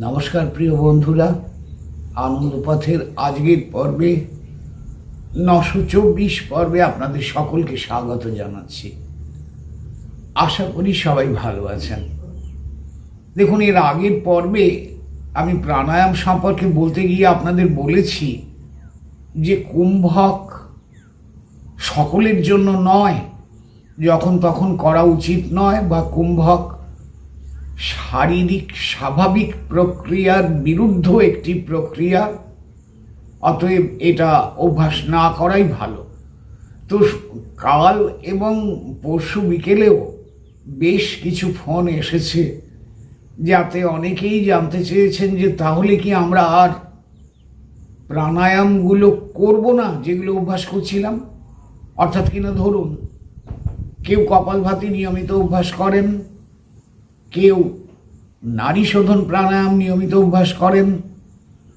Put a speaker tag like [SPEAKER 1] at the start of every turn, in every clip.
[SPEAKER 1] নমস্কার প্রিয় বন্ধুরা, আনন্দপথের আজকের পর্বে, নশো চব্বিশ পর্বে আপনাদের সকলকে স্বাগত জানাচ্ছি। আশা করি সবাই ভালো আছেন। দেখুন, এর আগের পর্বে আমি প্রাণায়াম সম্পর্কে বলতে গিয়ে আপনাদের বলেছি যে কুম্ভক সকলের জন্য নয়, যখন তখন করা উচিত নয় বা কুম্ভক শারীরিক স্বাভাবিক প্রক্রিয়ার বিরুদ্ধ একটি প্রক্রিয়া, অতএব এটা অভ্যাস না করাই ভালো। তো কাল এবং পরশু বিকেলেও বেশ কিছু ফোন এসেছে যাতে অনেকেই জানতে চেয়েছেন যে তাহলে কি আমরা আর প্রাণায়ামগুলো করব না যেগুলো অভ্যাস করছিলাম? অর্থাৎ কিনা ধরুন, কেউ কপালভাতি নিয়মিত অভ্যাস করেন, কেউ নারী শোধন প্রাণায়াম নিয়মিত অভ্যাস করেন।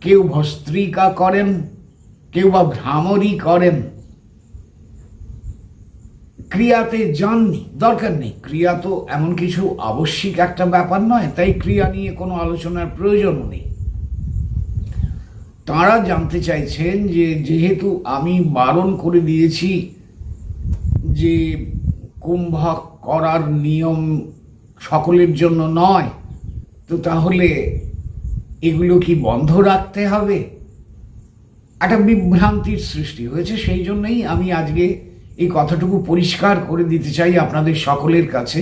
[SPEAKER 1] কেউ ভস্ত্রিকা করেন, কেউ বা ভ্রামরি করেন। ক্রিয়াতে যাননি দরকার নেই। ক্রিয়া তো এমন কিছু আবশ্যিক একটা ব্যাপার নয়, তাই ক্রিয়া নিয়ে কোনো আলোচনার প্রয়োজনও নেই। তাঁরা জানতে চাইছেন যে, যেহেতু আমি বারণ করে দিয়েছি যে, কুম্ভক করার নিয়ম সকলের জন্য নয় তো তাহলে এগুলো কি বন্ধ রাখতে হবে? একটা বিভ্রান্তির সৃষ্টি হয়েছে, সেই জন্যই আমি আজকে এই কথাটুকু পরিষ্কার করে দিতে চাই আপনাদের সকলের কাছে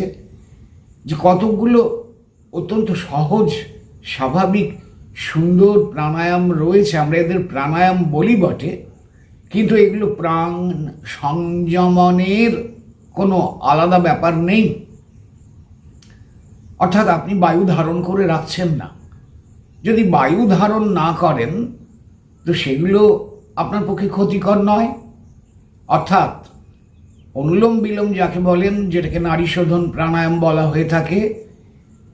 [SPEAKER 1] যে কতকগুলো অত্যন্ত সহজ, স্বাভাবিক, সুন্দর প্রাণায়াম রয়েছে, আমরা এদের প্রাণায়াম বলি বটে, কিন্তু এগুলো প্রাণ সংযমনের কোনো আলাদা ব্যাপার নেই। অর্থাৎ আপনি বায়ু ধারণ করে রাখছেন না। যদি বায়ু ধারণ না করেন, তো সেগুলো আপনার পক্ষে ক্ষতিকর নয়। অর্থাৎ অনুলোম বিলোম যাকে বলেন, যেটাকে নারী শোধন প্রাণায়াম বলা হয়ে থাকে,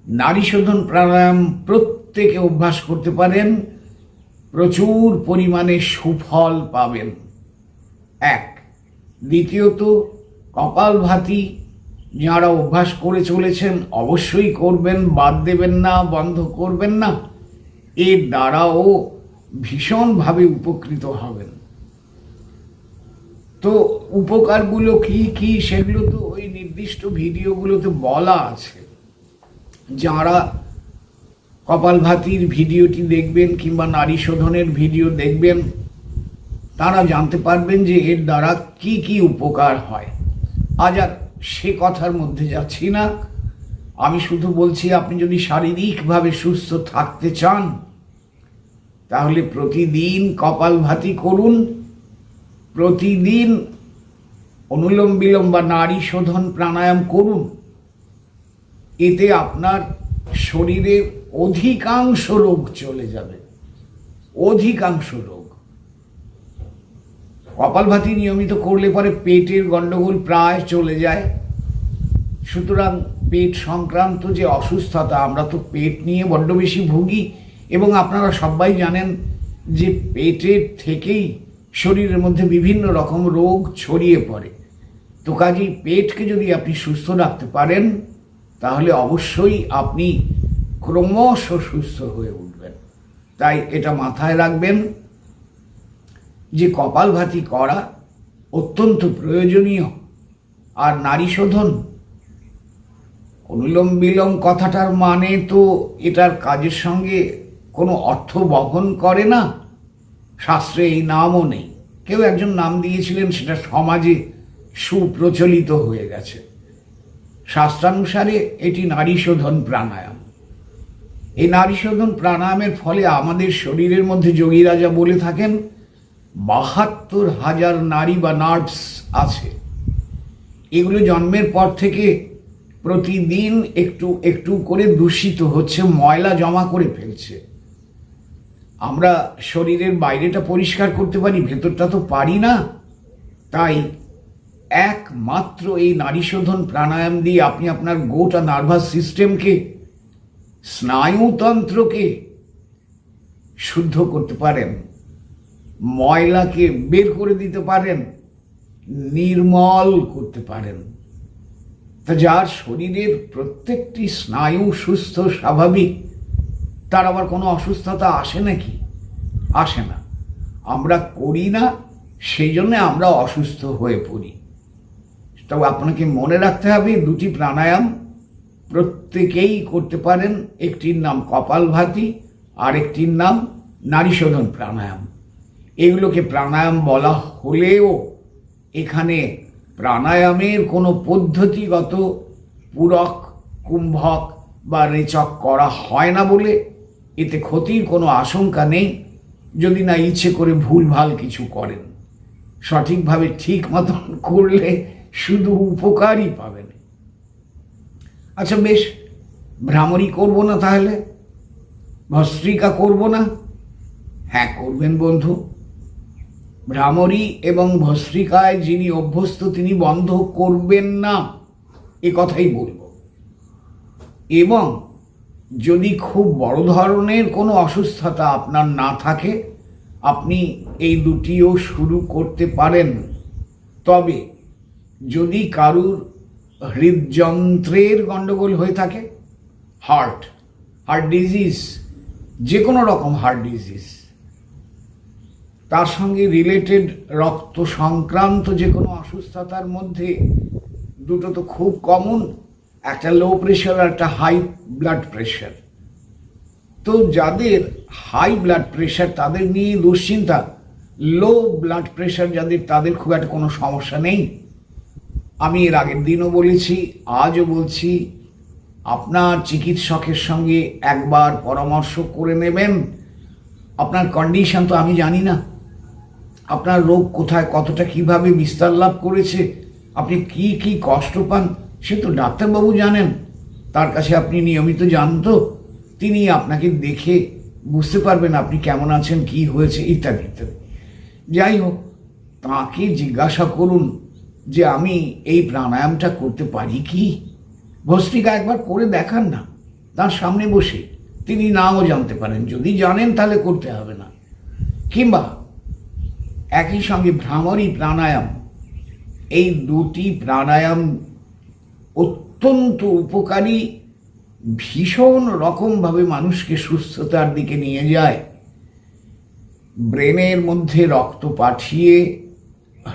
[SPEAKER 1] নারী শোধন প্রাণায়াম প্রত্যেকে অভ্যাস করতে পারেন, প্রচুর পরিমাণে সুফল পাবেন। এক। দ্বিতীয়ত কপালভাতি যারা অভ্যাস করে চলেছেন, অবশ্যই করবেন, বাদ দেবেন না, বন্ধ করবেন না। এর দ্বারাও ভীষণভাবে উপকৃত হবেন। তো উপকারগুলো কি কি সেগুলো তো ওই নির্দিষ্ট ভিডিওগুলোতে বলা আছে। যারা কপালভাতির ভিডিওটি দেখবেন কিংবা নারী শোধনের ভিডিও দেখবেন, তারা জানতে পারবেন যে এর দ্বারা কি কি উপকার হয়। আজ আর সে কথার মধ্যে যাচ্ছি না। আমি শুধু বলছি, আপনি যদি শারীরিকভাবে সুস্থ থাকতে চান, তাহলে প্রতিদিন কপালভাতি করুন। প্রতিদিন অনুলোম বিলোম বা নারী শোধন প্রাণায়াম করুন। এতে আপনার শরীরের অধিকাংশ রোগ চলে যাবে। অধিকাংশ রোগ। কপালভাতি নিয়মিত করলে পরে পেটের গণ্ডগোল প্রায় চলে যায়। সুতরাং পেট সংক্রান্ত যে অসুস্থতা, আমরা তো পেট নিয়ে বড্ড বেশি ভুগি এবং আপনারা সবাই জানেন যে পেটের থেকেই শরীরের মধ্যে বিভিন্ন রকম রোগ ছড়িয়ে পড়ে। তো কাজেই পেটকে যদি আপনি সুস্থ রাখতে পারেন, তাহলে অবশ্যই আপনি ক্রমশ সুস্থ হয়ে উঠবেন। তাই এটা মাথায় রাখবেন। যে কপালভাতি করা অত্যন্ত প্রয়োজনীয়। আর নারী শোধন অনুলোম বিলোম কথাটার মানে তো এটার কাজের সঙ্গে কোনো অর্থ বহন করে না। শাস্ত্রে এই নামও নেই। কেউ একজন নাম দিয়েছিলেন, সেটা সমাজে সুপ্রচলিত হয়ে গেছে। শাস্ত্রানুসারে এটি নারী শোধন প্রাণায়াম। এই নারী শোধন প্রাণায়ামের ফলে আমাদের শরীরের মধ্যে যোগী রাজা বলে থাকেন বাহাত্তর হাজার নারী বা নার্ভস আছে। এগুলো জন্মের পর থেকে প্রতিদিন একটু একটু করে দূষিত হচ্ছে, ময়লা জমা করে ফেলছে। আমরা শরীরের বাইরেটা পরিষ্কার করতে পারি, ভেতরটা তো পারি না। তাই একমাত্র এই নারী শোধন প্রাণায়াম দিয়ে আপনি আপনার গোটা নার্ভাস সিস্টেমকে, স্নায়ুতন্ত্রকে শুদ্ধ করতে পারেন। ময়লাকে বের করে দিতে পারেন, নির্মল করতে পারেন। তা যার শরীরের প্রত্যেকটি স্নায়ু সুস্থ, স্বাভাবিক, তার আবার কোনো অসুস্থতা আসে নাকি? আসে না। আমরা করি না, সেই জন্য আমরা অসুস্থ হয়ে পড়ি। তবে আপনাকে মনে রাখতে হবে, দুটি প্রাণায়াম প্রত্যেকেই করতে পারেন। একটির নাম কপালভাতি আর একটির নাম নারীশোধন প্রাণায়াম। এগুলোকে প্রাণায়াম বলা হলেও এখানে প্রাণায়ামের কোনো পদ্ধতিগত পূরক, কুম্ভক বা রেচক করা হয় না বলে এতে ক্ষতির কোনো আশঙ্কা নেই যদি না ইচ্ছে করে ভুলভাল কিছু করেন। সঠিকভাবে ঠিক মতন করলে শুধু উপকারই পাবেন। আচ্ছা বেশ ভ্রামরি করব না তাহলে? ভস্ত্রিকা করব না? হ্যাঁ করবেন বন্ধু। ভ্রামরী এবং ভস্রিকায় যিনি অভ্যস্ত, তিনি বন্ধ করবেন না। এ কথাই বলব। এবং যদি খুব বড় ধরনের কোনো অসুস্থতা আপনার না থাকে, আপনি এই দুটিও শুরু করতে পারেন। তবে যদি কারুর হৃদযন্ত্রের গণ্ডগোল হয়ে থাকে, হার্ট হার্ট ডিজিজ যে কোনো রকম হার্ট ডিজিজ তার সঙ্গে রিলেটেড রক্ত সংক্রান্ত যে কোনো অসুস্থতার মধ্যে দুটো তো খুব কমন একটা লো প্রেশার আর একটা হাই ব্লাড প্রেশার তো যাদের হাই ব্লাড প্রেশার তাদের নিয়ে দুশ্চিন্তা লো ব্লাড প্রেশার যাদের তাদের খুব একটা কোনো সমস্যা নেই। আমি এর আগের দিনও বলেছি, আজও বলছি, আপনার চিকিৎসকের সঙ্গে একবার পরামর্শ করে নেবেন। আপনার কন্ডিশন তো আমি জানি না। আপনার রোগ কোথায়, কতটা কীভাবে বিস্তার লাভ করেছে, আপনি কি কি কষ্ট পান, সে তো ডাক্তারবাবু জানেন। তার কাছে আপনি নিয়মিত যান তো তিনি আপনাকে দেখে বুঝতে পারবেন আপনি কেমন আছেন, কি হয়েছে, ইত্যাদি ইত্যাদি। যাই হোক, তাকে জিজ্ঞাসা করুন যে আমি এই প্রাণায়ামটা করতে পারি কি? ভস্ত্রিকা একবার করে দেখান না, তার সামনে বসে। তিনি নাও জানতে পারেন, যদি জানেন তাহলে করতে হবে না। কিংবা একই সঙ্গে ভ্রামরী প্রাণায়াম। এই দুটি প্রাণায়াম অত্যন্ত উপকারী, ভীষণ রকমভাবে মানুষকে সুস্থতার দিকে নিয়ে যায়। ব্রেনের মধ্যে রক্ত পাঠিয়ে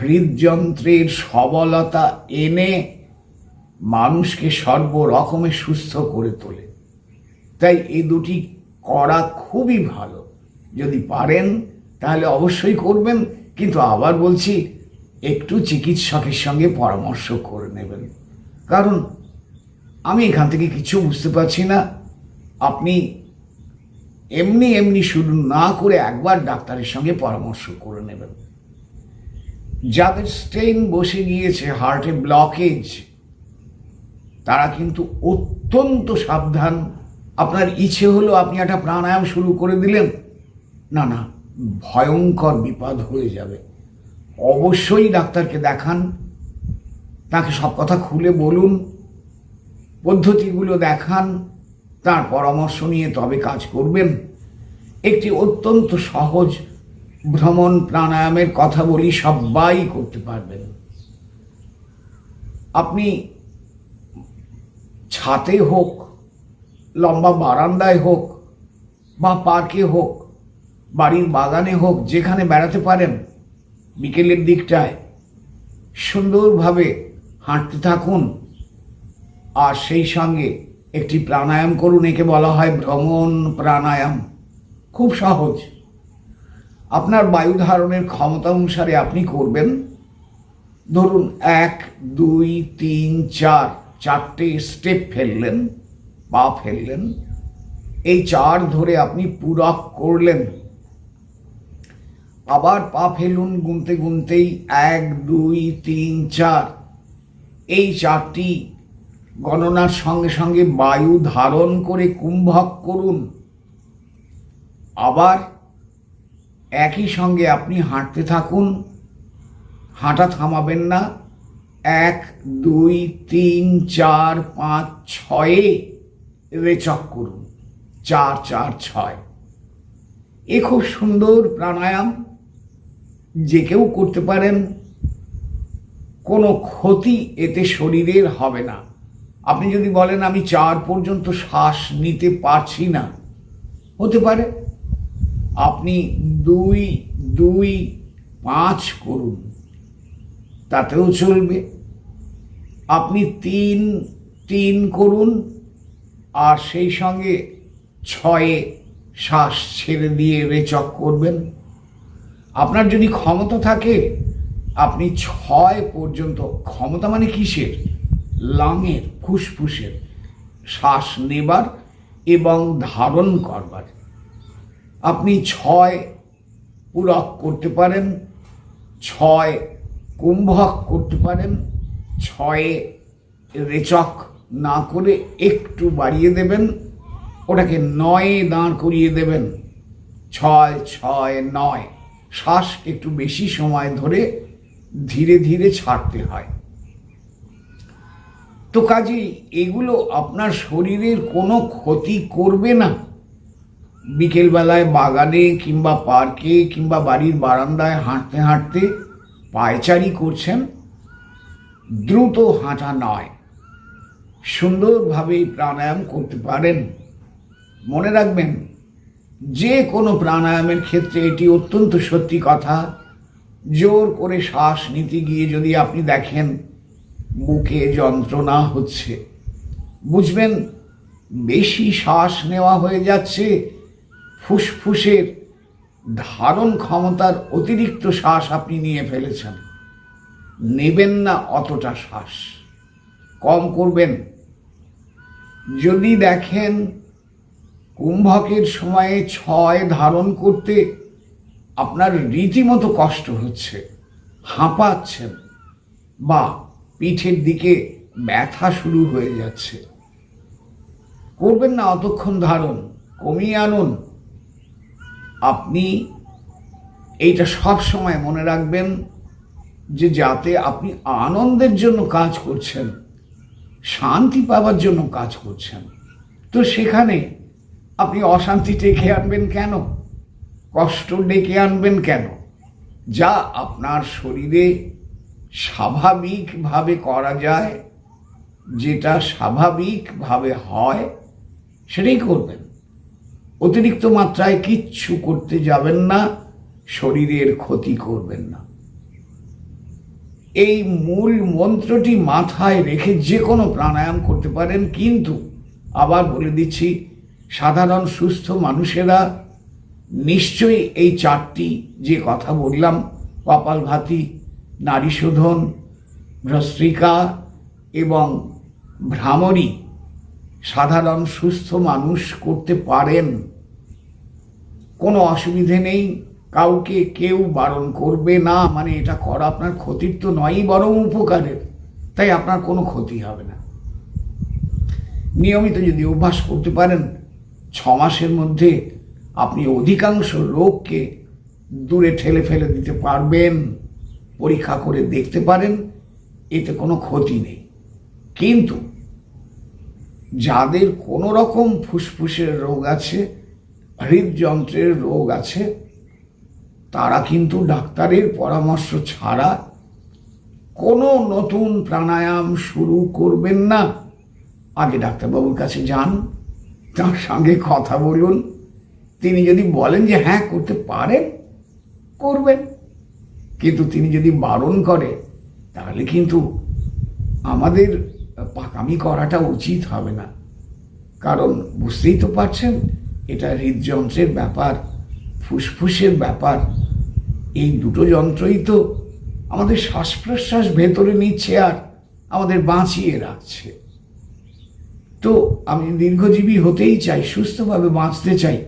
[SPEAKER 1] হৃদযন্ত্রের সবলতা এনে মানুষকে সর্বরকমের সুস্থ করে তোলে। তাই এই দুটি করা খুবই ভালো। যদি পারেন, তাহলে অবশ্যই করবেন। কিন্তু আবার বলছি, একটু চিকিৎসকের সঙ্গে পরামর্শ করে নেবেন। কারণ আমি এখান থেকে কিছু বুঝতে পারছি না। আপনি এমনি এমনি শুরু না করে একবার ডাক্তারের সঙ্গে পরামর্শ করে নেবেন। যাদের স্টেইন বসে গিয়েছে, হার্টে ব্লকেজ, তারা কিন্তু অত্যন্ত সাবধান। আপনার ইচ্ছে হলো আপনি একটা প্রাণায়াম শুরু করে দিলেন। না না ভয়ঙ্কর বিপদ হয়ে যাবে। অবশ্যই ডাক্তারকে দেখান, তাকে সব কথা খুলে বলুন, পদ্ধতিগুলো দেখান, তার পরামর্শ নিয়ে তবে কাজ করবেন। একটি অত্যন্ত সহজ ভ্রমণ প্রাণায়ামের কথা বলি সবাই করতে পারবেন। আপনি ছাতে হোক, লম্বা বারান্দায় হোক, বা পার্কে হোক বাড়ির বাগানে হোক, যেখানে বেড়াতে পারেন, বিকেলের দিকটায় সুন্দরভাবে হাঁটতে থাকুন। আর সেই সঙ্গে একটি প্রাণায়াম করুন, একে বলা হয় ভ্রমণ প্রাণায়াম। খুব সহজ। আপনার বায়ু ধারণের ক্ষমতা অনুসারে আপনি করবেন। ধরুন, এক, দুই, তিন, চার, চারটে স্টেপ ফেললেন, পা ফেললেন। এই চার ধরে আপনি পূরক করলেন। আবার পা ফেলুন গুনতে গুনতেই এক, দুই, তিন, চার। এই চারটি গণনার সঙ্গে সঙ্গে বায়ু ধারণ করে কুম্ভক করুন। আবার একই সঙ্গে আপনি হাঁটতে থাকুন। হাঁটা থামাবেন না। এক, দুই, তিন, চার, পাঁচ, ছয়ে রেচক করুন। চার চার, ছয়। এ খুব সুন্দর প্রাণায়াম। যে কেউ করতে পারেন, কোনো ক্ষতি এতে শরীরের হবে না। আপনি যদি বলেন, আমি চার পর্যন্ত শ্বাস নিতে পারছি না। হতে পারে। আপনি দুই দুই, পাঁচ করুন, তাতেও চলবে। আপনি তিন তিন করুন, আর সেই সঙ্গে ছয়ে শ্বাস ছেড়ে দিয়ে রেচক করবেন। আপনার যদি ক্ষমতা থাকে, আপনি ছয় পর্যন্ত ক্ষমতা মানে কিসের? লাঙের, ফুসফুসের শ্বাস নেবার এবং ধারণ করবার। আপনি ছয় পূরক করতে পারেন, ছয় কুম্ভক করতে পারেন, ছয়ে রেচক না করে একটু বাড়িয়ে দেবেন, ওটাকে নয়ে দাঁড় করিয়ে দেবেন। ছয় ছয়, নয়। শ্বাস একটু বেশি সময় ধরে ধীরে ধীরে ছাড়তে হয়। তো কাজেই এগুলো আপনার শরীরের কোনো ক্ষতি করবে না। বিকেলবেলায় বাগানে কিংবা পার্কে কিংবা বাড়ির বারান্দায় হাঁটতে হাঁটতে পায়চারি করছেন, দ্রুত হাঁটা নয়। সুন্দরভাবে প্রাণায়াম করতে পারেন। মনে রাখবেন যে কোনো প্রাণায়ামের ক্ষেত্রে এটি অত্যন্ত সত্যি কথা। জোর করে শ্বাস নিতে গিয়ে যদি আপনি দেখেন বুকে যন্ত্রণা হচ্ছে, বুঝবেন বেশি শ্বাস নেওয়া হয়ে যাচ্ছে, ফুসফুসের ধারণ ক্ষমতার অতিরিক্ত শ্বাস আপনি নিয়ে ফেলেছেন। নেবেন না অতটা শ্বাস, কম করবেন। যদি দেখেন কুম্ভকের সময়ে ছয় ধারণ করতে আপনার রীতিমতো কষ্ট হচ্ছে, হাঁপাচ্ছেন বা পিঠের দিকে ব্যথা শুরু হয়ে যাচ্ছে। করবেন না অতক্ষণ ধারণ, কমিয়ে আনুন। আপনি এইটা সব সময় মনে রাখবেন যে যাতে আপনি আনন্দের জন্য কাজ করছেন, শান্তি পাওয়ার জন্য কাজ করছেন। তো সেখানে আপনি অশান্তি ডেকে আনবেন কেন? কষ্ট ডেকে আনবেন কেন? যা আপনার শরীরে স্বাভাবিকভাবে করা যায়, যেটা স্বাভাবিকভাবে হয়, সেটাই করবেন। অতিরিক্ত মাত্রায় কিচ্ছু করতে যাবেন না, শরীরের ক্ষতি করবেন না। এই মূল মন্ত্রটি মাথায় রেখে যে কোনো প্রাণায়াম করতে পারেন, কিন্তু আবার বলে দিচ্ছি সাধারণ সুস্থ মানুষেরা নিশ্চয়ই এই চারটি যে কথা বললাম কপালভাতি নারী শোধন ভ্রস্ত্রিকা এবং ভ্রামরী, সাধারণ সুস্থ মানুষ করতে পারেন, কোনো অসুবিধে নেই, কাউকে কেউ বারণ করবে না মানে এটা করা আপনার ক্ষতির তো নয়ই বরং উপকারের, তাই আপনার কোনো ক্ষতি হবে না। নিয়মিত যদি অভ্যাস করতে পারেন ছ মাসের মধ্যে আপনি অধিকাংশ রোগকে দূরে ঠেলে ফেলে দিতে পারবেন, পরীক্ষা করে দেখতে পারেন, এতে কোনো ক্ষতি নেই। কিন্তু যাদের কোনো রকম ফুসফুসের রোগ আছে, হৃদযন্ত্রের রোগ আছে, তারা কিন্তু ডাক্তারের পরামর্শ ছাড়া কোনো নতুন প্রাণায়াম শুরু করবেন না। আগে ডাক্তারবাবুর কাছে যান। তার সঙ্গে কথা বলুন। তিনি যদি বলেন যে হ্যাঁ করতে পারেন, করবেন। কিন্তু তিনি যদি বারণ করে, তাহলে কিন্তু আমাদের পাকামি করাটা উচিত হবে না। কারণ বুঝতেই তো পারছেন, এটা হৃদযন্ত্রের ব্যাপার, ফুসফুসের ব্যাপার। এই দুটো যন্ত্রই তো আমাদের শ্বাস প্রশ্বাস ভেতরে নিচ্ছে আর আমাদের বাঁচিয়ে রাখছে। তো আমি দীর্ঘজীবী হতেই চাই, সুস্থভাবে বাঁচতে চাই,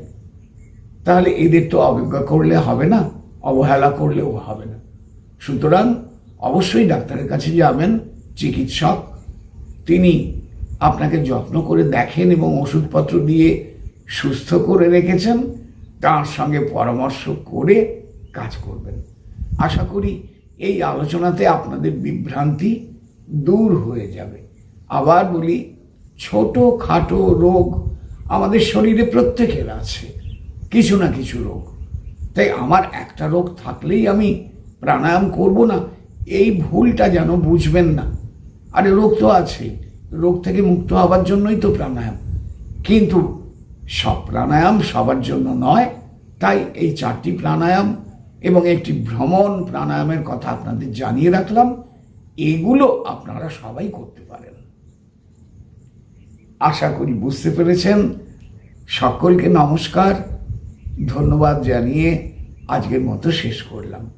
[SPEAKER 1] তাহলে এদের তো অবজ্ঞা করলে হবে না, অবহেলা করলেও হবে না। সুতরাং অবশ্যই ডাক্তারের কাছে যাবেন, চিকিৎসক, তিনি আপনাকে যত্ন করে দেখেন এবং ওষুধপত্র দিয়ে সুস্থ করে রেখেছেন, তার সঙ্গে পরামর্শ করে কাজ করবেন। আশা করি এই আলোচনাতে আপনাদের বিভ্রান্তি দূর হয়ে যাবে। আবার বলি ছোট খাটো রোগ আমাদের শরীরে প্রত্যেকের আছে, কিছু না কিছু রোগ। তাই আমার একটা রোগ থাকলেই আমি প্রাণায়াম করব না, এই ভুলটা যেন বুঝবেন না। আরে রোগ তো আছে, রোগ থেকে মুক্ত হওয়ার জন্যই তো প্রাণায়াম। কিন্তু সব প্রাণায়াম সবার জন্য নয়, তাই এই চারটি প্রাণায়াম এবং একটি ভ্রমণ প্রাণায়ামের কথা আপনাদের জানিয়ে রাখলাম। এগুলো আপনারা সবাই করতে পারেন। আশা করি বুঝতে পেরেছেন। সকলকে নমস্কার। ধন্যবাদ জানিয়ে আজকের মতো শেষ করলাম।